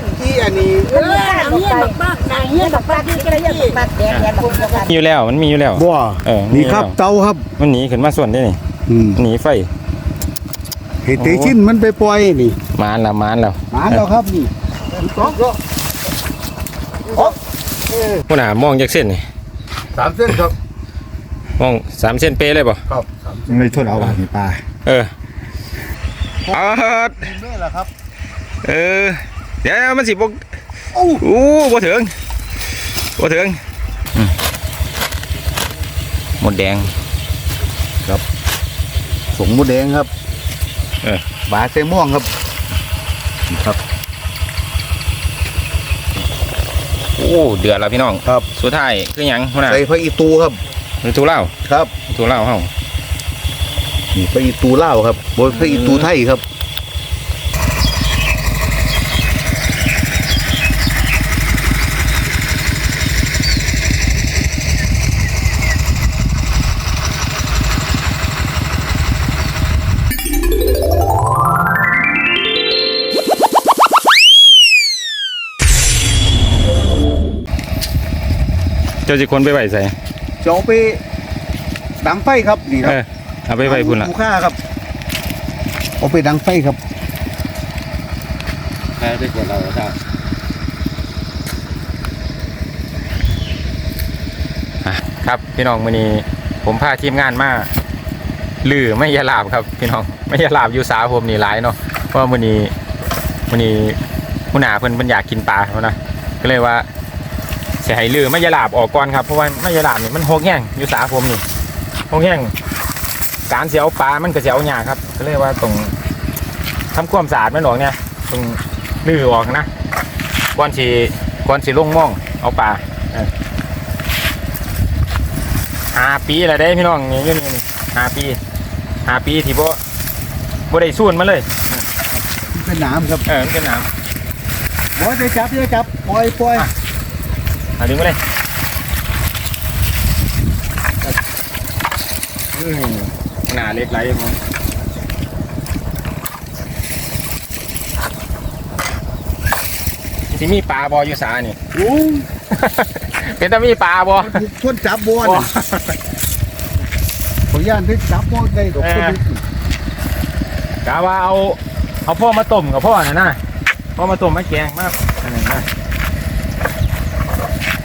นที่อันนี้เออเอาเงี้ยบักบักนางเงี้ยบักบักที่ก็เลยบักบักแดงแดงบักบักมีอยู่แล้วมันมีอยู่แล้วบ่เออนี่ครับมีแล้วเตาครับ มันหนีขึ้นมาส่วนได้นี่อืมหนีไฟเห็ดเตชินมันไปปล่อยนี่มานแล้วมานแล้วหมาแล้วครับนี่สองก็ผู้หนามองจากเส้นนี่สามเส้นครับมองสามเส้นเป๊ะเลยป่ะครับไม่ทนเอานี่ปลาเออเอาเถิดนี่แหละครับเออ เดี๋ยวมันสิบกโอ้อู้บ่ถึงบ่ถึงอืมหมดแดงสงมดแดงครับเออบาเซม่วงครับนี่ครับ โอ้เดือดแล้วพี่น้องครับ สุดท้ายคือหยังหัวหน้าใส่พระอีตูครับคือตูเล่าครับตูเล่าเฮานี่พระอีตูเล่าวครับบนพระอีตูไทยครับ จ้าสิคนไปไหวใส่จะเอาไปดังไฟครับนี่คเอรับอเอาไปไหวพุ่นละผู้ค่าครับเอาไปดังไฟครับแพ้ได้กว่าเราครับอะครับพี่น้องมื้อนี้ผมพาทีมงานมาลือไม่ยาลาบครับพี่น้องไม่ยาลาบอยู่สาผมนี่หลายเนาะเพราะว่ามื้อนี้มื้อนี้หัวหน้าเพิ่นเพิ่นอยากกินปลาเนาะนะก็เลยว่า สิให้ลือไม่ยาลาบออกก่อนครับเพราะว่าไม่ยาลาบนี่มันโหกแห้งอยู่สาผมนี่โหกแห้งการเสียเอาปลามันก็เสียเอาหยากครับก็เลยว่าต้องทำความสะอาดมันออกเนี่ยต้องลือออกนะก่อนสิก่อนสิลงหม่องเอาปลาห้าปีแล้วได้พี่น้องนี่อยู่นี่นี่ห้าปีห้าปีที่บ่บ่ได้สูนมาเลยเป็นน้ำครับเออมันเป็นน้บอยจะจับจะจับปล่อยปล่อยำเอาดึงมาเลยอืมหน้าเล็กไรผมที่มีปลาบออยู่สานี่โอ้เป็นแต่มีปลาบอถูกชนจับบัวนี่ขอย่านที่จับบัวได้ดอกคนนี้กะว่าเอาเอาพ่อมาต้มกับพ่อน่ะนะพ่อมาต้มมาแกงมากอันนั้นนะ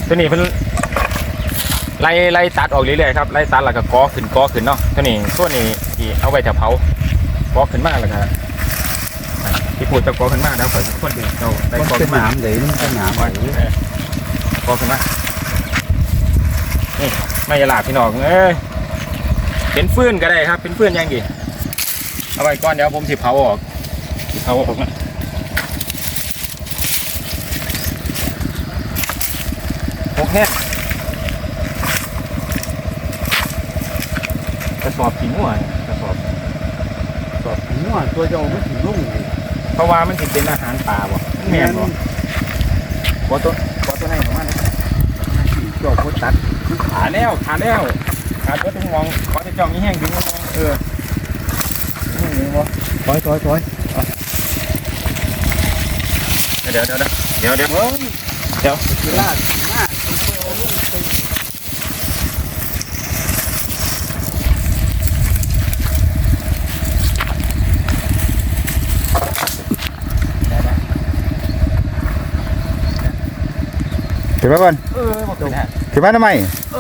ตัวนี้เพิ่นไล่ไล่ตัดออกเรื่อยๆครับไล่ตัดแล้วก็กอขึ้นกอขึ้นเนาะตัวนี้ตัวนี้ที่เอาไว้จะเผากอขึ้นมากแล้วก็อะที่พูดจะกอขึ้นมากแล้วข่อยคนเดียวเราได้กอขึ้นนมาน้ำเลยมันเป็นน้ำไว้กอขึ้นมานี่ไม่ยาลาบพี่น้องเอ้ยเป็นฟืนก็ได้ครับ เป็นฟืนยังดีเอาไว้ก่อนเดี๋ยวผมสิเผาออกเผาออกนะ หก แห้งกระสอบขี้มั่วเนี่ยกระสอบสอบหัวตัวเจ้าไม่ถึงลงเลยเพราะว่ามันสิเป็นอาหารปลาบ่มันแม่นบ่บ่ตัวบ่ตัวไหนของมันเจ้าคนตัดขาแล้วขาแล้วขาตัวถึงมองขอจะจ้องนี่แห้งถึงมองเออนี่บ่ถอยถอยถอยเดี๋ยวเดี๋ยวเดี๋ยวเดี๋ยวเดี๋ยวเดี๋ยว กีฬาหน้าถึงมาก่อนเออบ่เป็นฮะถึงมาทำไม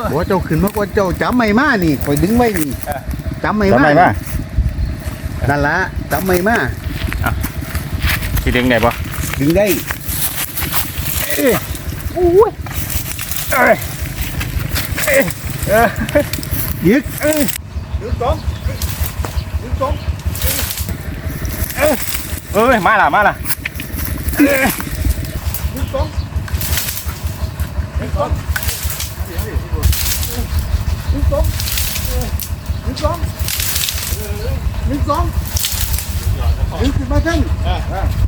บอกเจ้าขึ้นมาว่าเจ้าจำไม่มานี่คอยดึงไว้นี่เออจำไม่ทำมาไมมานั่นละจำไม่มาสิดึงได้บ่ดึงได้อุ้ยเอ้ยเอ้ยเออยึดเอ้ยยึดสองยึดสองเอ้ยมาละมาละยึดสอง ยึดสองยึดสองยึดสองยึดสองยึดขึ้นมาทั้ง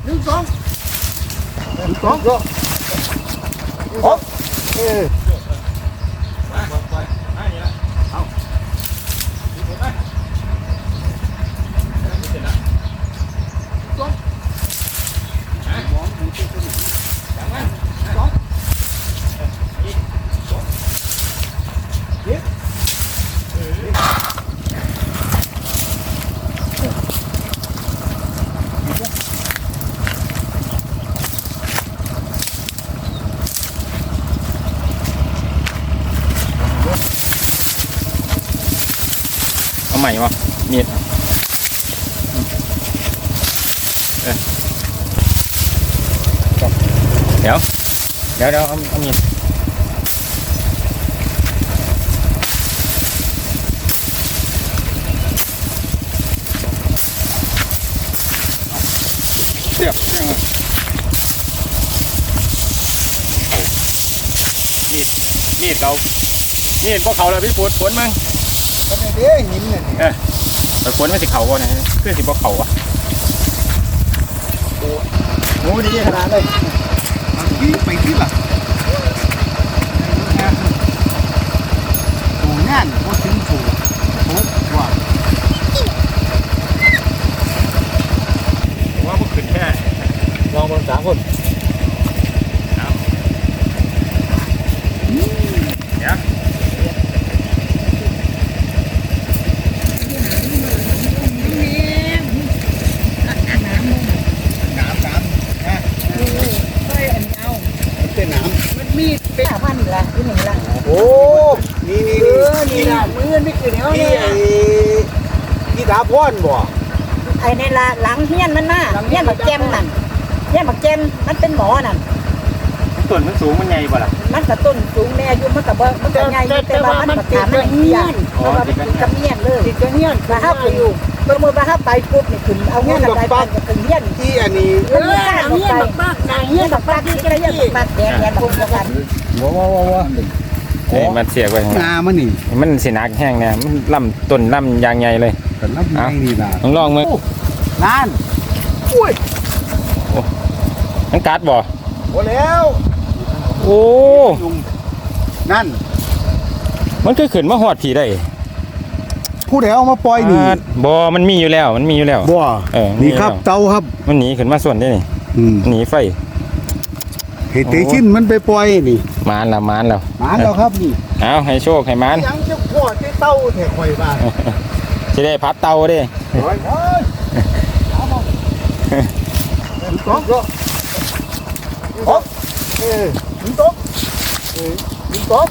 ยึดสองยึดสองโอ้เออ มองดูตัวนี้ ม่วะมีดเออเดี๋ยวเดี๋ยวเดี๋ยวเอาเอามีด เสียบมีดมีดเขามีดพวกเขาเลยพี่ปวดฝนมั้งก็ไม่ได้หินเนี่ยแต่ฝนไม่สิเขาก่อนนะคือสิบ่เขาอะโอ้โหดีขนาดเลยที่ไปที่ละตูงานก็ถึงสูโอ้ว่า ว่าพวกขึ้นแค่ ลองมาสามคนเดี๋ยวน้ำน้ำนะเฮ้ยอันเอามันเป็นน้มันมีเป็นพันละที่หนึ่งละำโอ้นี่นี่นี่นี่ละมือไม่คือเนี้ยนี่ไอ้ที่ดาพอนบ่ไอ้ในละหลังเฮียนมันน่ะเฮียนบักแจมนั่น เฮียนบักแจมมันเป็นหมอนั่นต้นมันสูงมันใหญ่ป่ะล่ะมันกระต้นสูงแน่อยู่มันกระเบิมันกระใหญ่อยู่แต่ว่ามันกระถามมันเฮียนเพราะว่ามันติดกับเฮียนเลยติดกับเฮียนมาห้าไปอยู่เมื่อมือมาห้าไปปุ๊บนี่ขึ้นเอาเฮียนอะไรไปก็ขึ้นเฮียนที่อันนี้เออหนังเฮียนบักบักหนังเฮียนบักบักที่ก็เฮียนบักบักแดงแดงบักบักว้าวว้าวว้าวเอ้ยมันเสียกไว้ข้างหลังงามันนี่มันสิหนักแห้งเนี่ยมันลำต้นลำยางใหญ่เลยกันนับยังนี่นะลองลองมือนานอุ้ย มันกัดบ่โอ้แล้วโอ้ยุงนั่น มันก็ขึ้นมาหอดผีได้ผู้ใดเอามาปล่อยนี่าบ่มันมีอยู่แล้ว มันมีอยู่แล้ว บ่เออนี่ครับเตาครับมันหนีขึ้นมาส่วนได้นี่อืมหนีไฟเฮดเตชินมันไปปล่อยนี่มานแล้วมานแล้วหมาแล้วครับนี่เอาให้โชคให้มานยังจะพ่อที่เต้าแถข่อยบ้านสิได้พัดเตาเด้ โอ้ยเอ้ยเอามาหนึ่งสอง ก็โอ๊ะเออหนึ่งสองเออหนึ่งสอง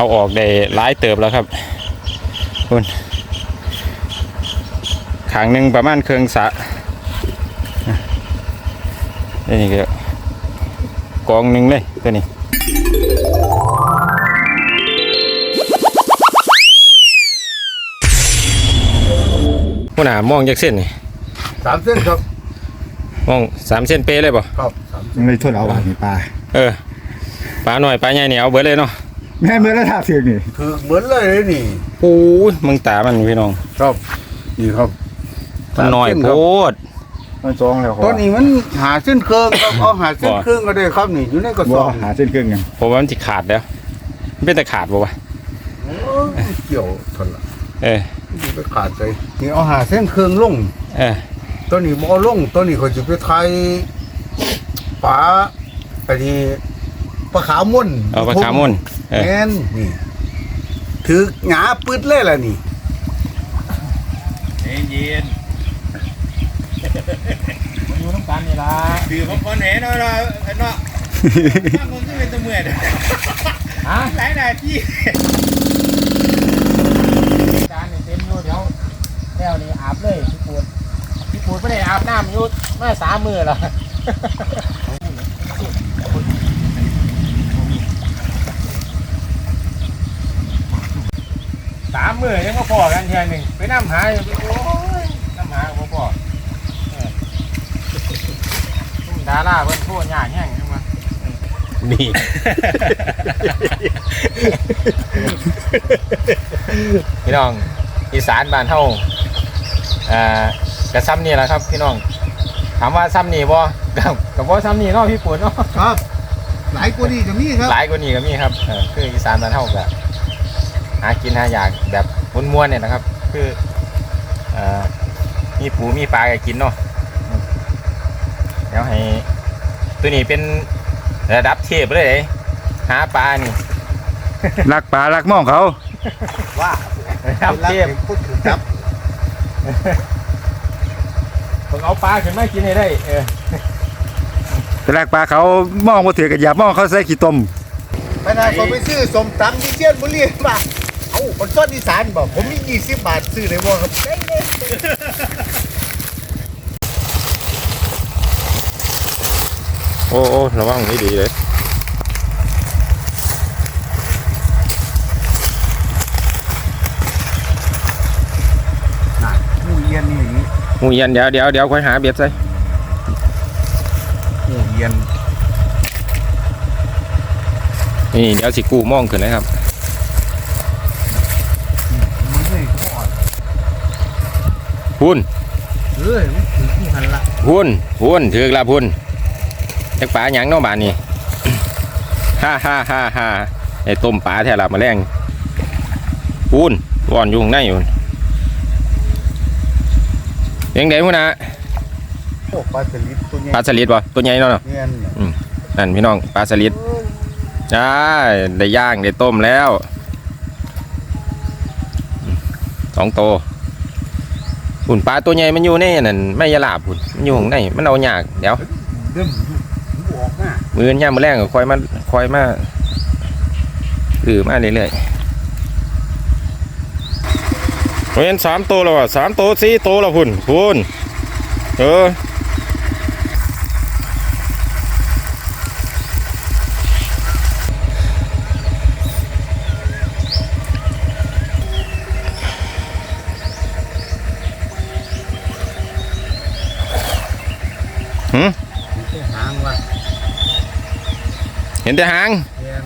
เออเย็ดไอ้เย็ดเขาไม่ได้เขาไปง่ายน่ะเออเกียร์ตาเสาเอาออกได้หลายเติบแล้วครับคุณขางหนึ่งประมาณเครื่องสะนี่ก็กองหนึ่งเลยตัวนี้ผู้หนามองจากเส้นนี่สามเส้นครับมองสามเส้นเป๊ะเลยป่ะครับในทนเอาบาทนี่ปลาเออปลาหน่อยปลาใหญ่เนี่ยเอาเบิดเลยเนาะ แม่เมื่อไรท่าเสียงนี่คือเหมือนเลยนี่โอ้ยมึงตามันพี่น้องครับนี่ครับมันน้อยโพดมันจองแล้วตอนนี้มันหาเส้นเครื่องครับเอาหาเส้นเครื่องก็ได้ครับนี่อยู่ในกระสบ่อบหาเส้นเครื่องกันผมว่ามันจะขาดแล้วมันเป็นแต่ขาดบ่วะโอ้ยเกี่ยวทนละเออนี่ไปขาดใจนี่เอาหาเส้นเครื่องลงเออตัวนี้บ่เอาลงตัวนี้เขาจะไปไทยปลาไอ้นี่ปลาขาวม่วนเอาปลาขาวมุน เออ แม่นนี่ถือหงาปืดเลยล่ะนี่ เย็นอยู่น้ำกันนี่ละถือคนเห็นเนาะเนาะเนาะมันก็เป็นตัวเมื่อยฮะหลายนาทีจานนี่เต็มอยู่เดี๋ยวแล้วนี่อาบเลยพี่ปูดพี่ปูดไม่ได้อาบน้ำอยู่มาสามมือแล้ว มมือยังก็พอกันเทียหนึ่งไปน้ำหาอยู่โอ้ยน้ำหาก็พอเออดาราเพิ่นโทษยากแห้งจังวะนี่ พี่น้องอีสานบ้านเฮาอ่ากระซ้ำนี่แหละครับพี่น้อง ถามว่าซ้ำนี่บ่กับกับบ่ซ้ำนี่เนาะพี่ปุ่นเนาะ ครับ หลายกว่านี้ก็มีครับ หลายกว่านี้ก็มีครับเออคืออีสานบ้านเฮาก็ หากินหาอยากแบบม้วนๆเนี่ยนะครับ คือเอ่อมีปูมีปลาก็กินเนาะเดี๋ยวให้ตัวนี้เป็นระดับเทพเลยเด้หาปลานี่รักปลารักหมองเขาว่าระดับรักเทพเห็นพูดถึงจับผมเอาปลาขึ้นมากินให้ได้ เออรักปลาเขาหมองบ่ถือกับหยาบหมองเขาใส่ขี้ต้มไปนายผมไปซื้อสมตำที่เชียนบุรีมาเอ้า คนต้นอีสานบอกผมมียี่สิบบาทซื้อได้บ่ครับได้เลยโอ้โอ้ระวังให้ดีเลยผู้เยียนนี่อย่างนี้หมูเย็นเดี๋ยวเดี๋ยวเดี๋ยวค่อยหาเบ็ดใส่ผู้เยียนนี่เดี๋ยวสิกูมองขึ้นเลยครับ มันไม่ทอด พุ่นเอ้ยมันถือผู้หันละพุ่นพุ่นถือกละพุ่นจักปลาหยังเน้องบานนี่ฮ่าฮ่าฮ่าฮ่าไอ้ต้มปลาแท้ละมาแรงพุ่นว่อนอยู่ข้างในอยู่เพียงเดพุ่นนะโอ้ปลาสลิดตัวใหญ่ปลาสลิดบ่ตัวใหญ่เนาะเนี่ยน่ะนั่นพี่น้องปลาสลิดได้ได้ย่างได้ต้มแล้วสองโตว หุ่นปลาตัวใหญ่มันอยู่ในนั่นไม่ยาลาบหุ่นมันอยู่ข้างในมันเอายากเดี๋ยวเริ่มดูออกมามือย่ามมือแรงก็คอยมาคอยมาอือมาเรื่อยๆเห็นสามตัวแล้วอะสามตัวสี่ตัวแล้วพุ่นพุ่นเออหืม ตัวหางว่ะ เห็นแต่หางเนี่ย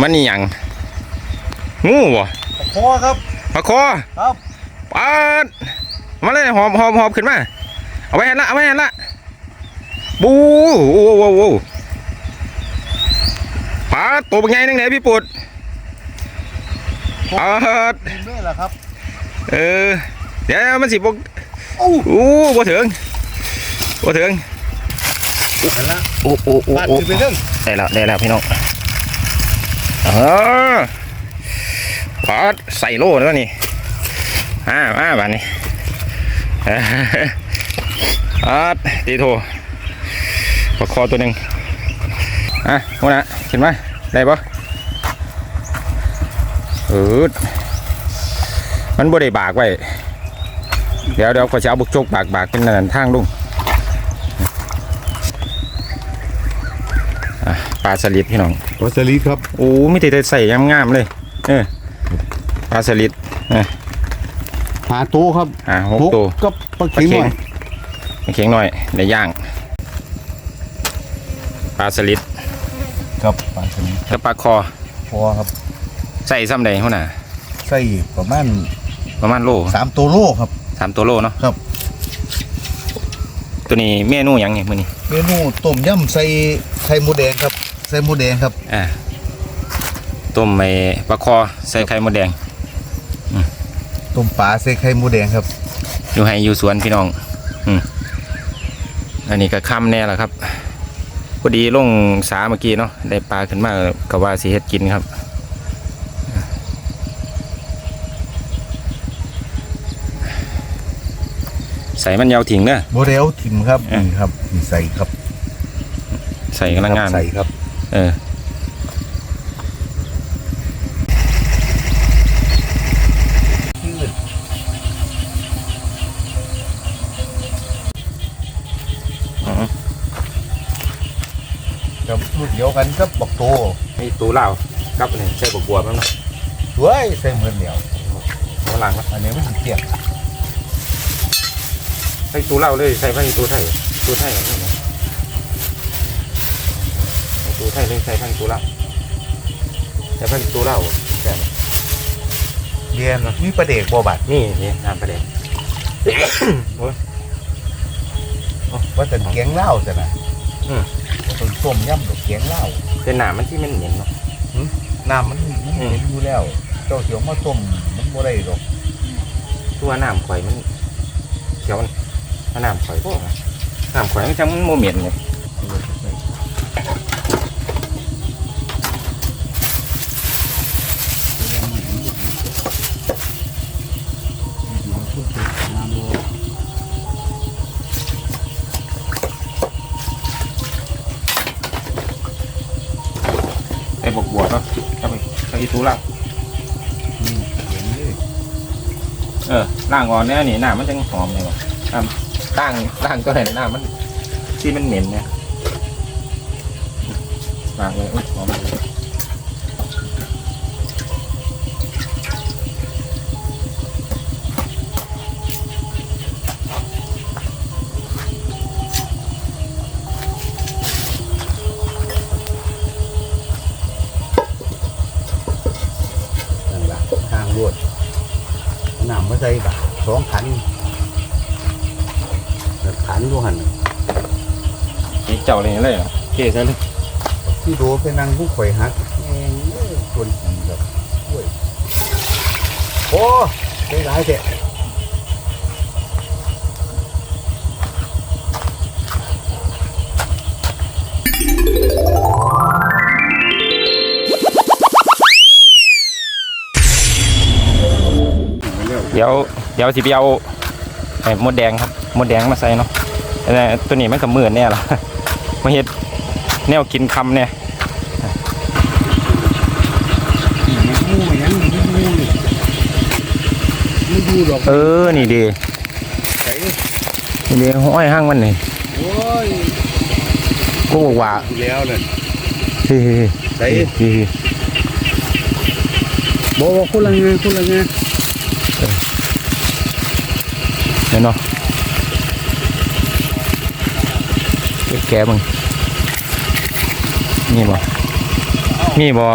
มันนี่หยังงูบ่พอครับ ปลาคอครับปาดมาเลยหอมหอมหอมขึ้นมา เอาไว้หันละเอาไว้หันละบูโอ้โหโอ้โหโอ้โหปาดตัวเป็นไงนึงไหนพี่ปุดปาดนี่แม่ล่ะครับ เออ เดี๋ยวมันสิบกโอ้โอ้บ่ถึงบ่ถึงนั่นละโอ้โอ้โอ้ปาดโอ้ขึ้นไปเรื่อง ได้แล้วได้แล้วพี่น้องเออปาดใส่โล่แล้วนี่อ่ามาบ้านนี้เอ้ปาดตีโทปลาคอตัวหนึ่งอะโมนะเห็นไหมได้ปะเออมันบ่ได้บากไว้ เดี๋ยวเดี๋ยวก็จะเอาบุกโจกบากบากเป็นนันทางลุงอะ ปลาสลิดพี่น้องปลาสลิดครับโอ้ไม่ได้ใส่ยงามๆเลย เออปลาสลิดหาโตครับอ่าหกตัวกับปลาเข็งหน่อยปลาเข็งหน่อยในย่างปลาสลิดครับปลาสลิดกับปลาคอพอครับใส่ซ้ำใดหัวหน้าใส่ประมาณประมาณโลสามตัวโลครับสามตัวโลเนาะครับ ตัวนี้เมนูหยังไงมื้อนี้เมนูต้มยำใส่ไข่หมูแดงครับใส่หมูแดงครับอ่าต้มไอ้ปลาคอใส่ไข่มดแดงต้มปลาใส่ไข่หมูแดงครับ อยู่ให้อยู่สวนพี่น้อง อืมอันนี้ก็ค่ำแน่แล้วครับพอดีลงสาเมื่อกี้เนาะได้ปลาขึ้นมาก็ว่าสิเฮ็ดกินครับใส่มันยาวถิงเนอะโมเดลทิมครับอะนี่ครับนี่ใส่ครับ ใส่กำลังงานใส่ครับ เอออ๋อกับรุ่นเดียวกันครับบักโตนี่ตูเหล่ากับนี่ใส่บวบบัวมันเนาะสวยใส่เหมือนเดียวข้างหลังเนาะอันนี้ไม่ถึงเปียกใส่ตูเหล่าเลยใส่ไปตูไทยตูไทยเอาเนาะใส่ตู ไทยเลยใส่ไปตูเหล่าใส่ไปตูเล่าแก่เรียนมีประเด็กบัวบัดนี่นี่น้ำประเด็นว่าแต่เกียงเหล้าจ้ะนะอืมว่าเป็นต้มยำดอเกียงเหล้าเป็นหนามันที่มันเหม็นเนาะน้ำมันมันเห็นอยู่แล้ว เจ้าเสียวมาต้มมันบ่ได้ดอกตัวน้ำข่อยมันเขียวมันถ้าน้ำข่อยพวกนะน้ำข่อยมันจังมันโมเหม็นเลย ไอ้บกบัวเนาะเอาไปเอาอีทูล่างเออ ล่างก่อนเนี่ยนี่หน้ามันจังหอมเลยวะน้ำล่างล่างก็เห็นหน้ามันที่มันเหม็นเนี่ยล่างเลยอุ๊ยหอมเลยนั่นล่ะทางรวด น้ำมาใส่บาสองขันแล้วขันดูหันนี่เจ้าเลยเลยเหรอเก๋ซะเลยที่โดไปนั่งผู้ข่อยหักแม่งเอ้ยส่วนขี่แบบโอ้ยโอ้ได้หลายเถอะ ดี๋ยวเดี๋ยวสิไปเอาไอ้มดแดงครับมดแดงมาใส่เนาะแต่ตัวนี้มันก็มือนแน่ละมาเฮ็ดแนวกินคำเนี่ยมันงูยังมันงูนี่ไม่ดูหรอกเออ นี่ดีไก่นี่ดีห้อยห้างมันนี่โอ้ยกูบอกว่าอยู่แล้วเลยเฮ้ยไก่เฮ้ยบอกว่าคนละไงคนละไง เนี่ยเนาะแกมึงนี่บ่นี่บ่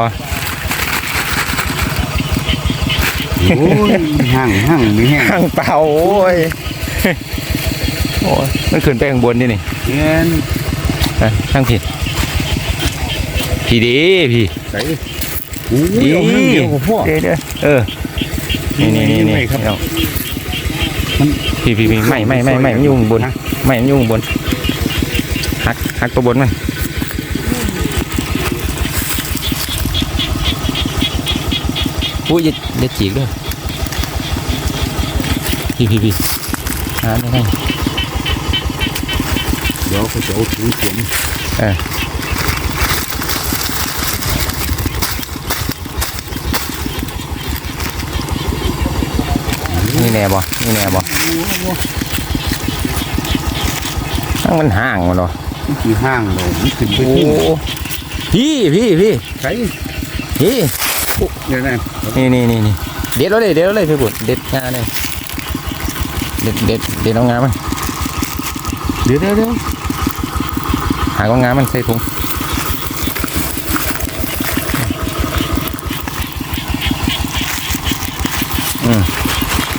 โอ้ยห่างห่างไม่แห้งข้างเปล่าโอ้ยโอ้ยมันขึ้นไปข้างบนนี่นี่เงี้ยเอ้ยข้างผิดพี่ดีพี่ไก่โอ้ยดีเอาห่างเดียวกับพ่อเดี๋ยวเดี๋ยวเออนี่นี่นี่นี่ไม่ครับเอามัน พี่พี่พี่ไม่ไม่ไม่ไม่มันอยุ่ข้างบนฮะไม่มันอยุ่ข้างบนหักหักตัวบนมันอุ้ยอย่าอย่าจีกด้วยพี่พี่พี่หาได้ไงเดี๋ยวเขาจะเอาถุงเขียนเออนี่ แน่บ่นี่แน่บ่ทั้งมันห่างมันเหรอมันคือห้างเลยมันขึ้นไปโอ้ที่พี่พี่พี่ไก่พี่เดี๋ยวนะนี่นี่นี่นี่เด็ดแล้วเลยเด็ดแล้วเลยพี่บุตรเด็ดงาเลยเด็ดเด็ดเด็ดเอางามันเดี๋ยวเดี๋ยวเดี๋ยวหากเอางามันใส่ถุง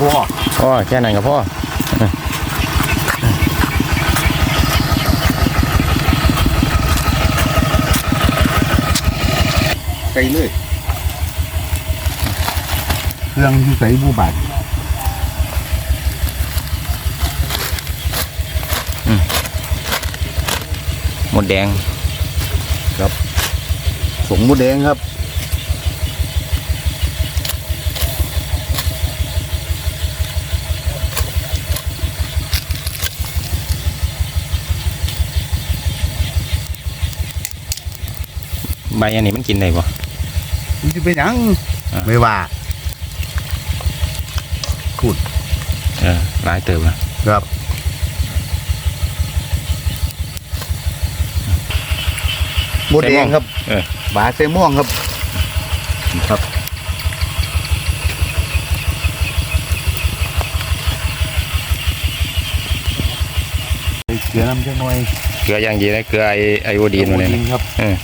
พ่อพ่อแค่นั้นกับพ่อไก่เลยเครื่องอยู่ใส่บูบาดหมดแดงสงมดแดงครับ อันนี้มันกินได้ปะมันจะเป็นหยังอะไม่ว่าเออหลายเติบนะครับมดแดงครับเออบาเซม่วงครับ ครับเกลือน้ำจังหน่อยเกลืออย่างดีนะเกลือไอไอโอดีนมาเลยนะครับเออ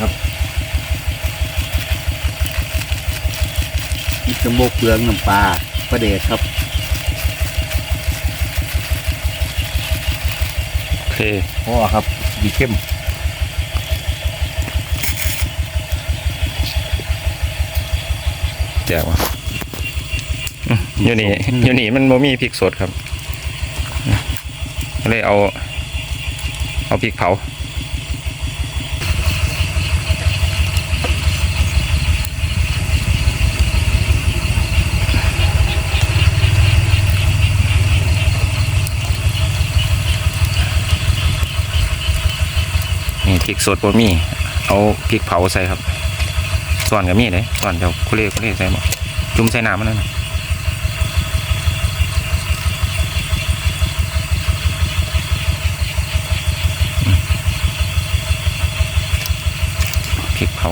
ครับ มีกระบอกเกลือน้ำปลาประเดชครับโอเคพ่อครับดีเข้มแจกว่ะอืมอยู่นี่อยู่นี่มันบ่มีพริกสดครับเลยเอา เอาพริกเผา นี่พริกสดบะมี่เอาพริกเผาใส่ครับส่วนกับมีเลยส่วนเดี๋ยวคุเล่คุเล่ใส่หมดจุ่มใส่น้ำมันนั่นน่ะอืมพริกเผา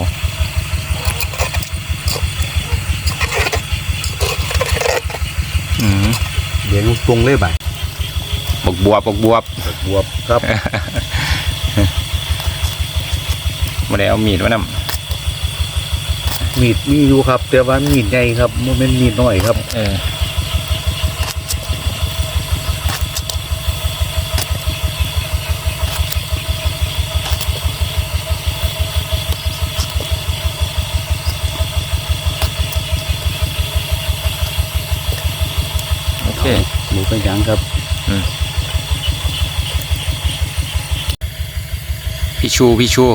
อืมเดี๋ยวตรงเลยบ่ะบกบวบบกบวบบวบครับ มาได้เอามีดมานมีดมีอยู่ครับ แต่ว่ามีดใหญ่ครับโมเมนมีดน้อยครับำเออโอเคหมูเป็นหยังครับพี่ชูพี่ชู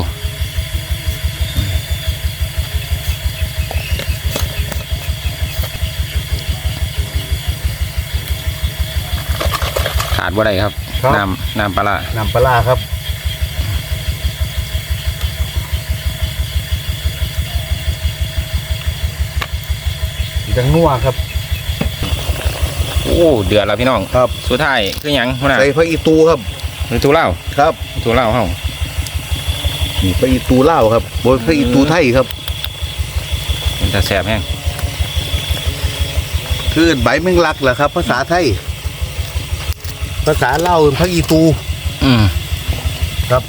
ดว่าไรครับครับ น้ำน้ำปลาร้าน้ำปลาร้าครับ จังนัวครับ โอ้เดือดแล้วพี่น้องครับ สุดท้ายคือหยังหัวหน้าใส่ผักอีตูครับคือตูเล่าครับตูเล่าเฮา นี่ผักอีตูเล่าวครับบนผักอีตูไทยครับ มันจะแสบแห้งคือใบแมงลักแหละครับ ภาษาไทย ภาษาเล่าวผักอีตู อืมครับ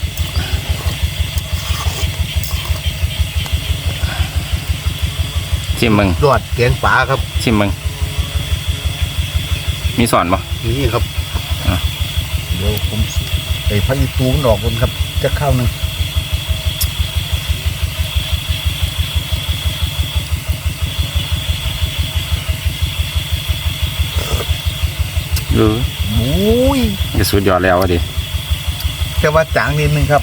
ชิมมึงยอดแกงป่าครับ ชิมมึงมีสอนปะนี่ครับอะเดี๋ยวผมไอ้ผักอีตูมันออกบนครับ จะเข้าวหนึ่งหรือ โอ้ยจะสุดยอดแล้ววะดิแต่ว่าจางนิดนึงครับ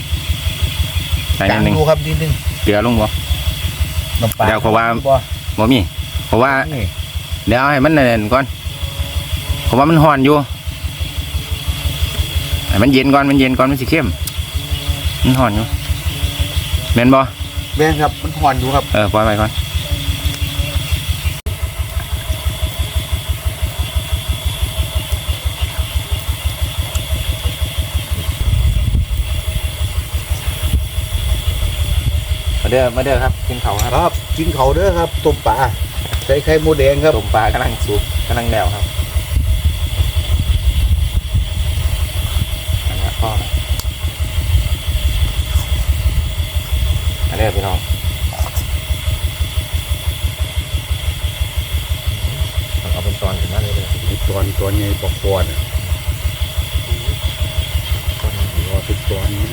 ไหนนิดนึงดูครับนิดนึงเกลือลงบ่น้ำปลาเดี๋ยวเขาว่าบ่บ่มีเพราะว่านี่เดี๋ยวให้มันเน่นๆก่อนเพราะว่ามันห่อนอยู่ให้มันเย็นก่อนมันเย็นก่อนมันสิเข้มมันห่อนอยู่แม่นบ่แม่นครับมันห่อนอยู่ครับเออปล่อยไปก่อน เด้อมาเด้อครับกินเขาวครับครับ กินเขาเด้อครับต้มปลาใส่ไข่หมูแดงครับต้มปลากำลังสุกกำลังแดวครับอันนี้พ่อนะอันนี้พี่น้องเอาเป็นตอนถึงมาเลยเลยไอ้ตอนตอนใหญ่ปอกตอนอะรอเป็นตอนนี้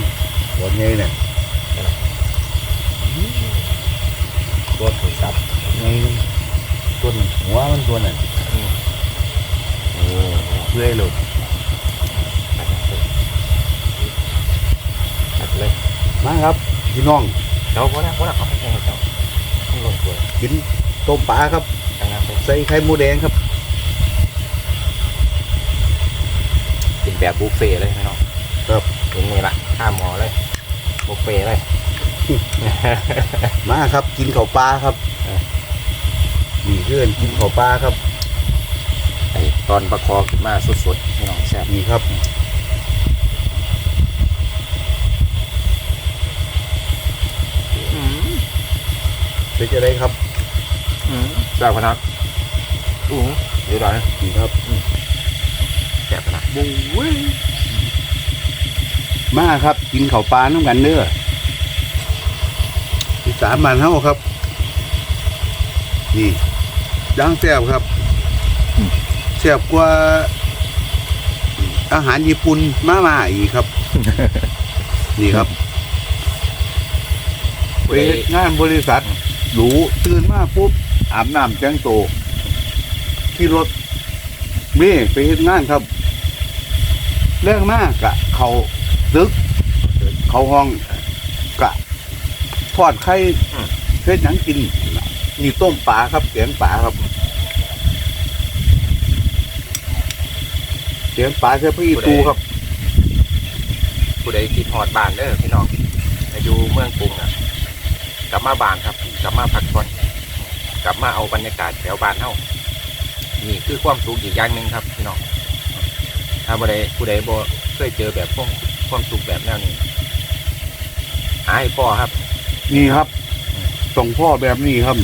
ตอนใหญ่เนี่ย ตัวถูกซับใหญ่นึงตัวหนึ่งหัวมันตัวน่ะโอ้เพื่อยหลุดตัดเลยมาครับพี่น้องเจ้าพ่อนะพ่อนะเอาไปแข่งกับเจ้าต้องลงตัวกินต้มปลาครับกำลังเป็นใส่ไข่หมูแดงครับกินแบบบุฟเฟ่ต์เลยพี่น้องครับตรงนี้ละข้ามหมอเลยบุฟเฟ่ต์เลย มาครับ กินข้าวปลาครับเออนี่เพื่อนกินข้าวปลาครับไอ้ตอนประคอขึ้นมาสุดๆพี่น้องแซ่บนี่ครับเป็นจะได้ครับแซ่บขนาดอู้หูเดี๋ยวหน่อยนะนี่ครับแซ่บขนาดบุ้ยมาครับ กินข้าวปลาน้ำกันเด้อที่ สามบานเฮาครับ นี่ย่างแซ่บครับแซ่บกว่าอาหารญี่ปุ่นมามาอีกครับ นี่ครับไปเฮ็ดงานบริษัทหรูตื่นมาปุ๊บอาบน้ำแต่งโต ที่รถเม่ไปเฮ็ดงานครับ เรื่องมากกะเขาตึก เขาห้อง ทอดไข่เฮ็ดหยังกินนี่ต้มปลาครับแกงปลาครับแกงปลาใช่พี่ตูครับ ผู้ใดคิดฮอดบานเด้อพี่น้องอายุเมืองกรุงอะ กลับมาบานครับ กลับมาพักผ่อนกลับมาเอาบรรยากาศแถวบานเฮานี่คือความสุขอีกอย่างหนึ่งครับพี่น้องถ้าผู้ใดผู้ใดบ่เคยเจอแบบพวกความสุขแบบแนวนี้หาให้พ่อครับ นี่ครับส่งพ่อแบบนี้ครับ